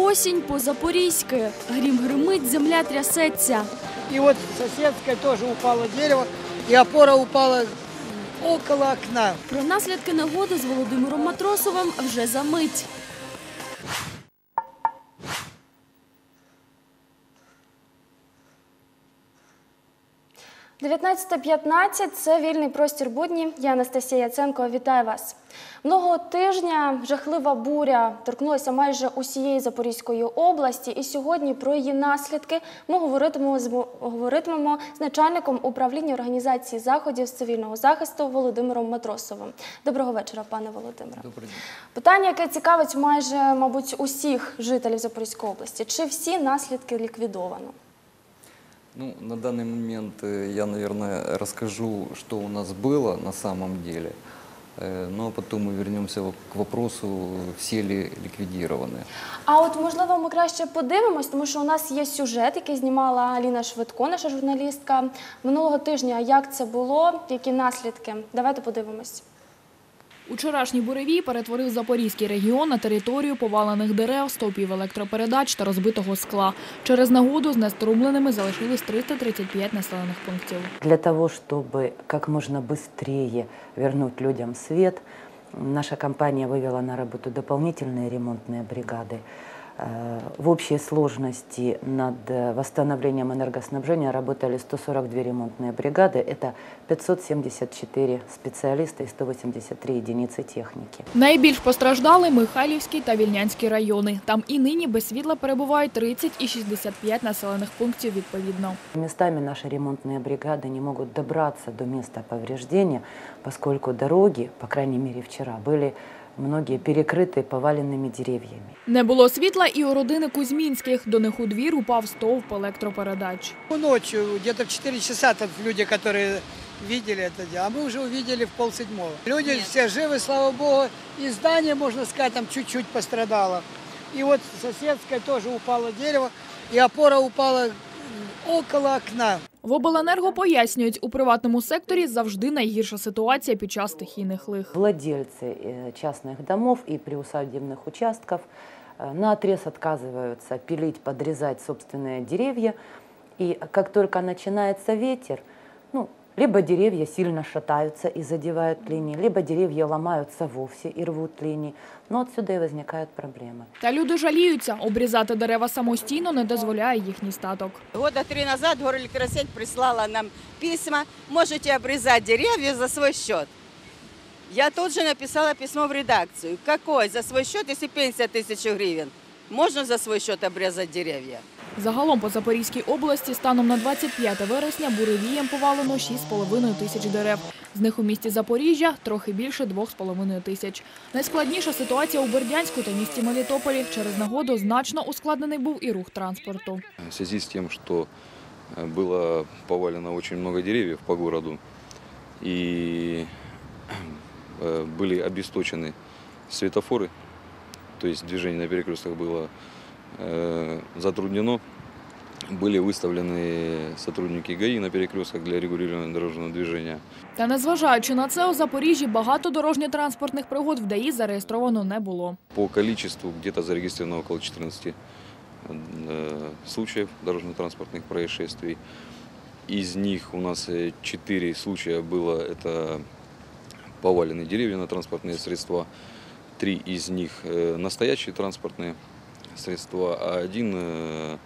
Осінь по-запорізьки. Грім гримить, земля трясеться. И вот соседское тоже упало дерево, и опора упала около окна. Про наслідки негоди з Володимиром Матросовим вже за мить. – 19.15 – це вільний простір будні. Я Анастасія Яценко. Вітаю вас. Много тижня жахлива буря торкнулася майже усієї Запорізької області, і сьогодні про її наслідки ми говоритимемо з, говоритимемо з начальником управління організації заходів з цивільного захисту Володимиром Матросовим. Доброго вечора, пане Володимире. Добрый день. Питання, яке цікавить майже, мабуть, усіх жителів Запорізької області. Чи всі наслідки ліквідовано? Ну, на данный момент э, я, наверное, расскажу, что у нас было на самом деле. Э, Ну, а потом мы вернемся в- к вопросу, все ли ликвидированы. А от можливо ми краще подивимось, тому що у нас є сюжет, який знімала Аліна Швидко, наша журналістка минулого тижня. Як це було, які наслідки? Давайте подивимось. Учорашній буревій перетворив Запорізький регіон на територію повалених дерев, стовпів електропередач та розбитого скла. Через негоду знеструмленими залишились 335 населених пунктів. Для того, чтобы как можно быстрее вернуть людям свет, наша компания вывела на работу дополнительные ремонтные бригады. Э, В общей сложности над э, восстановлением энергоснабжения работали 142 ремонтные бригады. Это 574 специалиста и 183 единицы техники. Найбільш постраждали Михайлівський та Вільнянський райони. Там і нині без світла перебувають 30 і 65 населених пунктів відповідно. Местами наши ремонтные бригады не могут добраться до места повреждения, поскольку дороги, по крайней мере вчера, были многие перекрыты поваленными деревьями. Не було світла і у родини Кузьмінських. До них у двір упав стовп електропередач. Ночью, где-то в 4 часа, тут люди, которые видели это дело, а мы уже увидели в полседьмого. Люди все живы, слава богу, и здание, можно сказать, там чуть-чуть пострадало. И вот соседское тоже упало дерево, и опора упала м, около окна. В обленерго пояснюють, у приватному секторі завжди найгірша ситуація під час стихійних лих. Владельцы э, частных домов и приусадебных участков э, на отрез отказываются пилить, подрезать собственные деревья. И как только начинается ветер, ну, либо деревья сильно шатаются и задевают линии, либо деревья ломаются вовсе и рвут линии. Но отсюда и возникают проблемы. Та люди жаліються, обрізати дерева самостійно не дозволяє їхній статок. Года три назад Горэлектросеть прислала нам письма, можете обрезать деревья за свой счет. Я тут же написала письмо в редакцию. Какой за свой счет, если пенсия тысячу гривен? Можно за свой счет обрезать деревья? Загалом по Запорізькій області станом на 25 вересня буревієм повалено 6,5 тисяч дерев. З них у місті Запоріжжя трохи більше 2,5 тисяч. Найскладніша ситуація у Бердянську та місті Мелітополі. Через нагоду значно ускладнений був і рух транспорту. В связи с тем, что э, было повалено очень много деревьев по городу и э, были обесточены светофоры, то есть движение на перекрестках было э, затруднено, были выставлены сотрудники ГАИ на перекрестках для регулирования дорожного движения. Та незважаючи на це, у Запоріжжі багато дорожньо-транспортних пригод в ДАІ зареєстровано не було. По количеству где-то зарегистрировано около 14 э, случаев дорожно-транспортных происшествий. Из них у нас 4 случая было это поваленные деревья на транспортные средства. Три из них э, настоящие транспортные средства, а один э,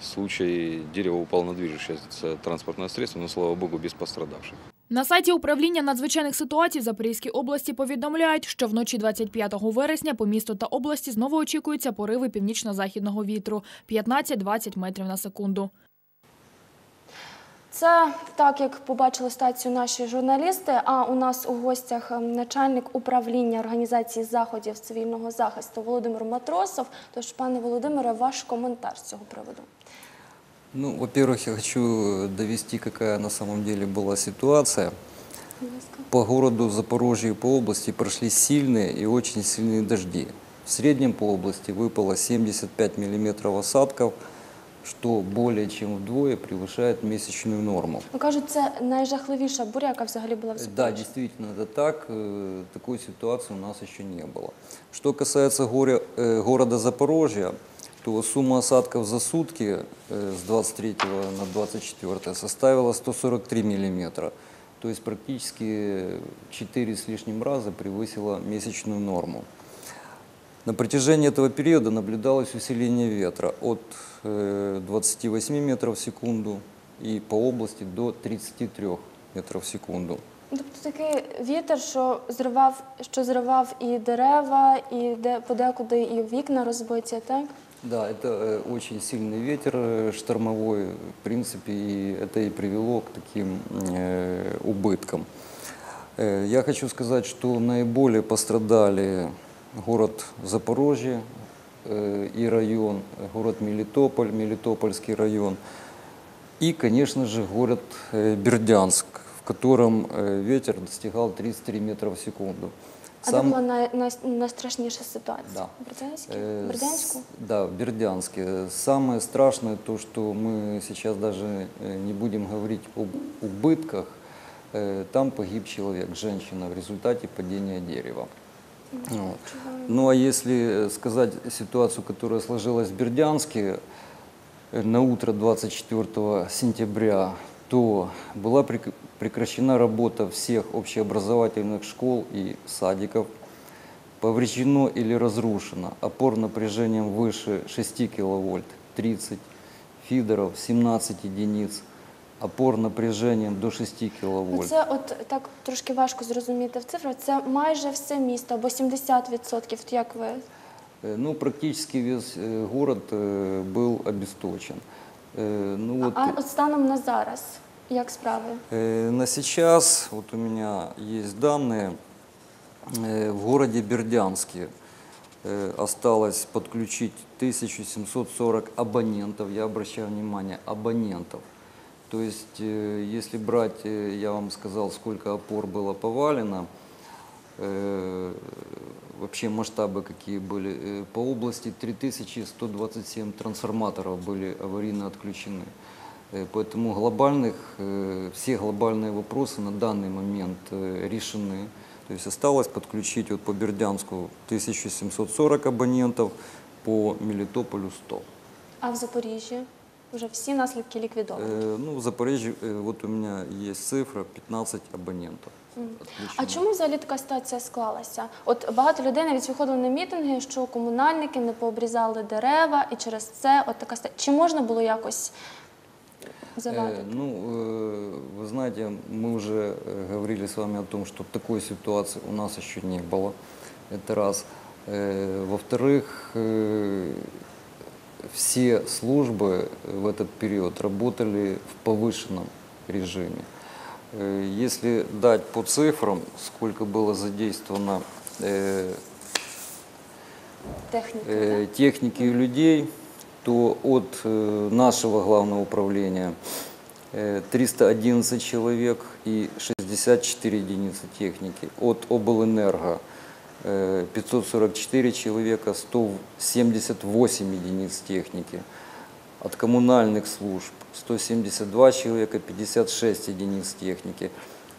случай дерево упало на движущее транспортное средство, но, слава богу, без пострадавших. На сайті управління надзвичайних ситуацій Запорізькій області повідомляють, що вночі 25 вересня по місту та області знову очікуються пориви північно-західного вітру 15-20 метрів на секунду. Це так, як побачили стацію наші журналісти. А у нас у гостях ем, начальник управління організації заходів цивільного захисту Володимир Матросов. Тож, пане Володимире, ваш коментар з цього приводу. Ну, во-первых, я хочу довести, какая на самом деле была ситуация. По городу Запорожье и по области прошли сильные и очень сильные дожди. В среднем по области выпало 75 миллиметров осадков, что более чем вдвое превышает месячную норму. Ну кажуть, це найжахливіша буря, яка взагалі була в Да, Запоріжжі. действительно, это так. Э, Такой ситуации у нас еще не было. Что касается горя- э, города Запорожья, то сумма осадков за сутки э, с 23 на 24 составила 143 миллиметра. То есть практически 4 с лишним раза превысила месячную норму. На протяжении этого периода наблюдалось усиление ветра от э, 28 метров в секунду и по области до 33 метров в секунду. Тобто такий вітер, що зривав, що зривав і дерева, і де подекуди і вікна розбиті, так? Да, это э, очень сильный ветер э, штормовой, в принципе, и это и привело к таким э, убыткам. Э, я хочу сказать, что наиболее пострадали город Запорожье э, и район, э, город Мелитополь, Мелитопольский район, и, конечно же, город э, Бердянск, в котором э, ветер достигал 33 метра в секунду. А де була най, най, найстрашніша ситуація? Да. В Бердянську? Э, В Бердянську? с- Да, в Бердянске. Самое страшное то, что мы сейчас даже э, не будем говорить об убытках. Э, Там погиб человек, женщина, в результате падения дерева. Вот. Ну а если э, сказать ситуацию, которая сложилась в Бердянске э, на утро 24 сентября, то была прек- прекращена работа всех общеобразовательных школ и садиков. Повреждено или разрушено опор напряжением выше 6 киловольт 30, фидеров 17 единиц, опор напряжением до 6 Ну, киловольт. це от так трошки важко зрозуміти в цифрах. Це майже все місто, або 70%, то як ви Э, Ну, практически весь э, город э, был обесточен. Э, Ну, вот, А от станом на зараз, як справи? э, на сейчас, вот у меня есть данные, э, в городе Бердянске э, осталось подключить 1740 абонентов, я обращаю внимание, абонентов. То есть, э, если брать, э, я вам сказал, сколько опор было повалено, э, вообще масштабы какие были. Э, По области 3127 трансформаторов были аварийно отключены. Э, Поэтому глобальных, э, все глобальные вопросы на данный момент э, решены. То есть осталось подключить вот по Бердянску 1740 абонентов, по Мелитополю 100. А в Запоріжжі вже всі наслідки ліквідовані. Э, Ну, в Запорожье, э, вот у меня есть цифра, 15 абонентов. А отключено. чому взагалі така ситуація склалася? От багато людей навіть виходили на мітинги, що комунальники не пообрізали дерева, і через це от така ситуація. Чи можна було якось завадити? Э, Ну, э, вы знаете, мы уже э, говорили с вами о том, что такой ситуации у нас еще не было. Это раз. Э, Во-вторых, э, все службы в этот период работали в повышенном режиме. Э, Если дать по цифрам, сколько было задействовано э, Техніки, э, так? техники и людей, то от э, нашего главного управления э, 311 человек и 64 единицы техники. От облэнерго э, 544 человека, 178 единиц техники. От коммунальных служб 172 человека, 56 единиц техники.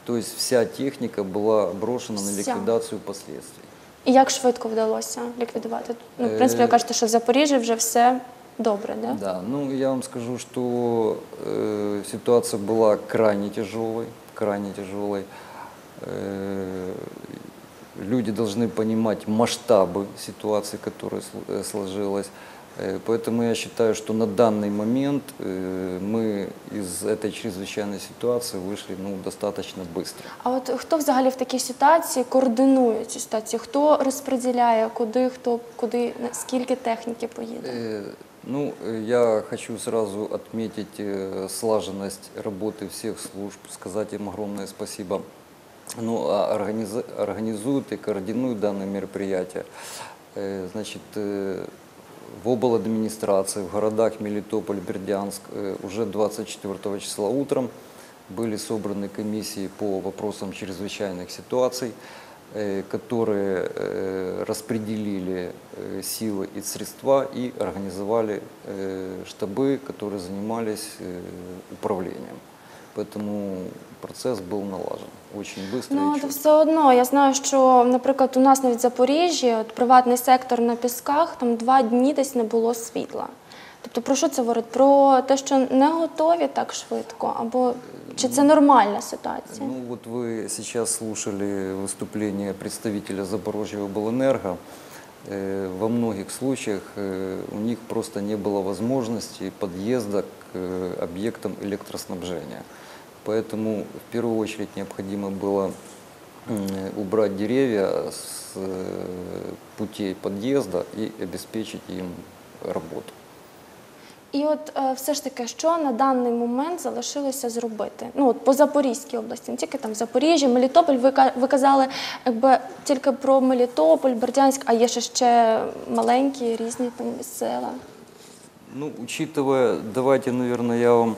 То есть вся техника была брошена на Вся. ликвидацию последствий. І як швидко вдалося ліквідувати? Ну, в принципі, ви Е, кажете, що в Запоріжжі вже все добре, да? Да, ну я вам скажу, что э, ситуация была крайне тяжелой, крайне тяжелой. Э, люди должны понимать масштабы ситуации, которая сл- э, сложилась. Э, Поэтому я считаю, что на данный момент э, мы из этой чрезвычайной ситуации вышли ну, достаточно быстро. А от хто взагалі в такій ситуації координує цю ситуацію? Хто розподіляє, куди, хто, куди, на- скільки техніки поїде? Э, Ну, э, я хочу сразу отметить э, слаженность работы всех служб, сказать им огромное спасибо. Ну, а организа- организуют и координуют данное мероприятие. Э, Значит, э, в обладминистрации, в городах Мелитополь, Бердянск э, уже 24 числа утром были собраны комиссии по вопросам чрезвычайных ситуаций, э, которые э, распределили э, силы и средства и организовали э, штабы, которые занимались э, управлением. Поэтому процесс был налажен очень быстро Ну, и то четко. все одно. Я знаю, що, наприклад, у нас навіть в Запоріжжі, от приватний сектор на пісках, там два дні десь не було світла. Тобто про що це говорить? Про те, що не готові так швидко, або чи це нормальна ситуація? Ну вот вы сейчас слушали выступление представителя Запорожья облэнерго. Э, Во многих случаях э, у них просто не было возможности подъезда к э, объектам электроснабжения. Поэтому в первую очередь необходимо было м, убрать деревья с э, путей подъезда и обеспечить им работу. І от е, все ж таки, що на даний момент залишилося зробити? Ну от по Запорізькій області, не тільки там Запоріжжя, Мелітополь. Ви, ка- ви казали, якби тільки про Мелітополь, Бердянськ, а є ще ще маленькі різні там села. Ну, учитывая, давайте, наверное, я вам э,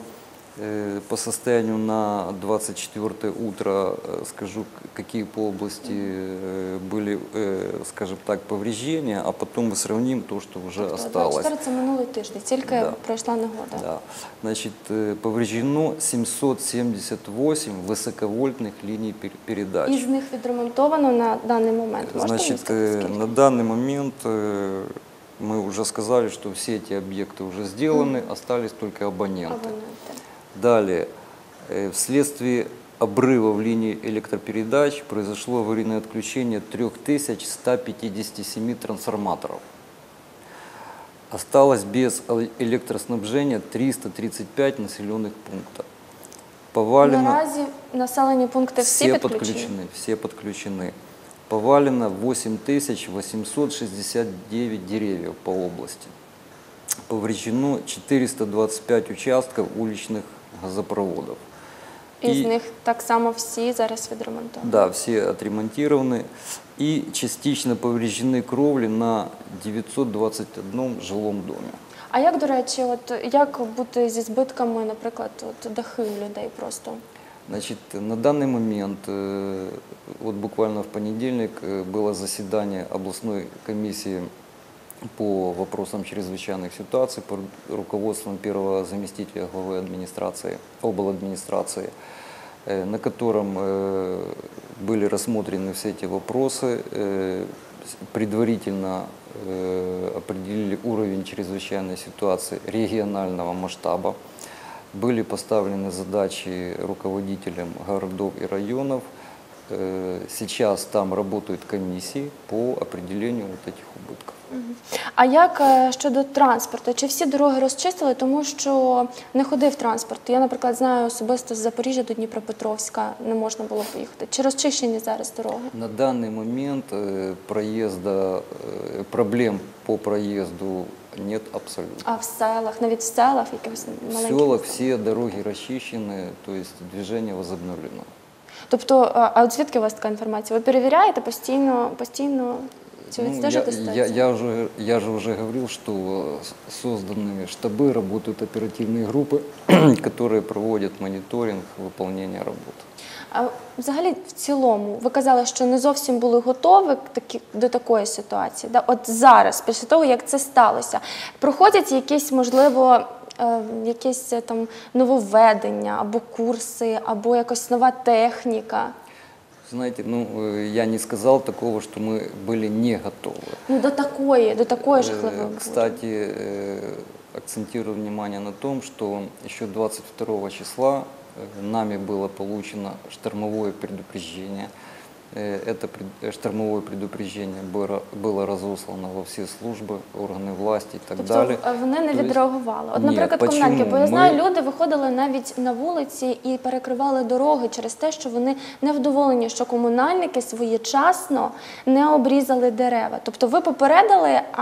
по состоянию на 24 утро э, скажу, к- какие по области э, были, э, скажем так, повреждения, а потом мы сравним то, что уже Тобто осталось. 24 це минулий тиждень, тільки Да. пройшла негода. Да. Значит, э, повреждено 778 высоковольтных линий пер- передач. Із них відремонтовано на даний момент. Можете мені Значит, сказати, э, скільки? на данный момент э, мы уже сказали, что все эти объекты уже сделаны, остались только абоненты. Абоненти. Далее, э, вследствие обрывов линий электропередач произошло аварийное отключение 3157 трансформаторов. Осталось без э- электроснабжения 335 населенных пунктов. Повалено Наразі населені пункти всі все підключені. подключены, все подключены. Повалено 8869 деревьев по области. Повреждено 425 участков уличных газопроводов. Із І- них так само всі зараз відремонтовані. Да, все отремонтированы. И частично повреждены кровли на 921 жилом доме. А як, до речі, от як бути зі збитками, наприклад, от дахи у людей просто? Значит, на данный момент, э, вот буквально в понедельник э, было заседание областной комиссии по вопросам чрезвычайных ситуаций под руководством первого заместителя главы администрации, обладминистрации, э, на котором э, были рассмотрены все эти вопросы, э, с- предварительно э, определили уровень чрезвычайной ситуации регионального масштаба. Были поставлены задачи руководителям городов и районов. Э, Сейчас там работают комиссии по определению вот этих убытков. А як е, щодо транспорту? Чи всі дороги розчистили, тому що не ходив транспорт? Я, наприклад, знаю особисто з Запоріжжя до Дніпропетровська не можна було поїхати. Чи розчищені зараз дороги? На данный момент э, проезда, э, проблем по проезду нет абсолютно. А в селах, навіть в селах, якихось В маленьких? селах містах? все дороги расчищены, то есть движение возобновлено. Тобто, а а от звідки у вас така інформація? Ви перевіряєте постійно, постійно чи Ну, я, відстежуєте я, ситуацію? я, уже, я же уже говорил, что э, с- созданы штабы, работают оперативные группы, которые проводят мониторинг выполнения работ. А взагалі, в цілому, ви казали, що не зовсім були готові к такі, до такої ситуації. Да? От зараз, після того, як це сталося, проходять якісь, можливо, е, якісь е, там нововведення, або курси, або якась нова техніка. Знаете, ну, э, я не сказал такого, что мы были не готовы. Ну, до такої, до такої Э, жахливої. бурі. Кстати, э, акцентирую внимание на том, что еще 22 числа э, нами было получено штормовое предупреждение. Э, Это пред- э, штормовое предупреждение было, было разослано во все службы, органы власти и так Тобто далее. е, вони не То есть- відреагували. От, Ні, наприклад, почему? комунальники, бо я знаю, Ми- люди виходили навіть на вулиці і перекривали дороги через те, що вони не вдоволені, що комунальники своєчасно не обрізали дерева. Тобто ви попередили, а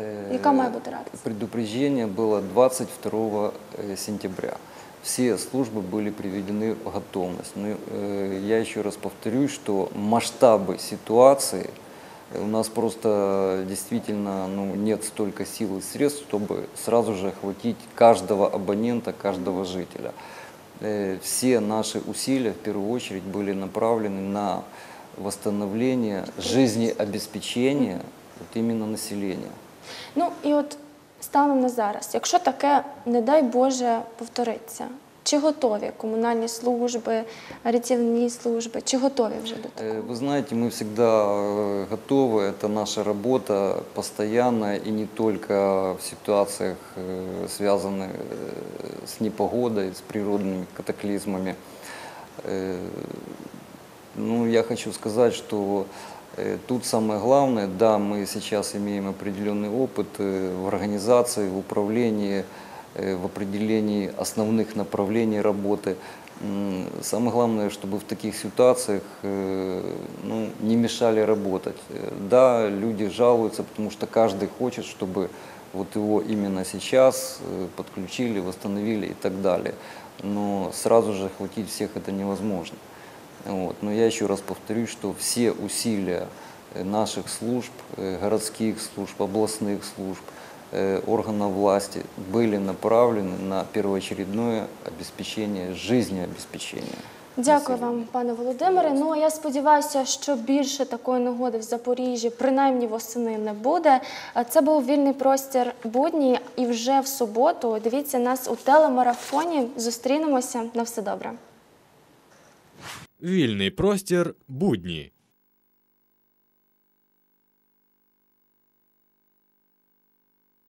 Э, яка має бути реакція? Предупреждение было 22 э, сентября. Все службы были приведены в готовность. Но э, я еще раз повторюсь, что масштабы ситуации э, у нас просто действительно ну, нет столько сил и средств, чтобы сразу же охватить каждого абонента, каждого жителя. Э, Все наши усилия в первую очередь были направлены на восстановление жизнеобеспечения вот именно населения. Ну і от станом на зараз, якщо таке, не дай Боже, повториться, Чи готові комунальні служби, рятівні служби? Чи готові вже до Э, такого? Вы знаете, мы всегда э, готовы, это наша работа постоянная и не только в ситуациях, э, связанных э, с непогодой, с природными катаклизмами. Э, Ну, я хочу сказать, что э, тут самое главное, да, мы сейчас имеем определенный опыт э, в организации, в управлении, э, в определении основных направлений работы. Самое главное, чтобы в таких ситуациях э, ну, не мешали работать. Э, Да, люди жалуются, потому что каждый хочет, чтобы вот его именно сейчас э, подключили, восстановили и так далее. Но сразу же охватить всех это невозможно. Вот. Но я еще раз повторюсь, что все усилия э, наших служб, э, городских служб, областных служб, э, органов власти были направлены на первоочередное обеспечение, жизнеобеспечения. Дякую населення. вам, пане Володимире. Ну а я сподіваюся, що більше такої нагоди в Запоріжжі, принаймні восени, не буде. А Це був вільний простір будні, і вже в суботу. Дивіться нас у телемарафоні. Зустрінемося на все добре. Вільний простір будні.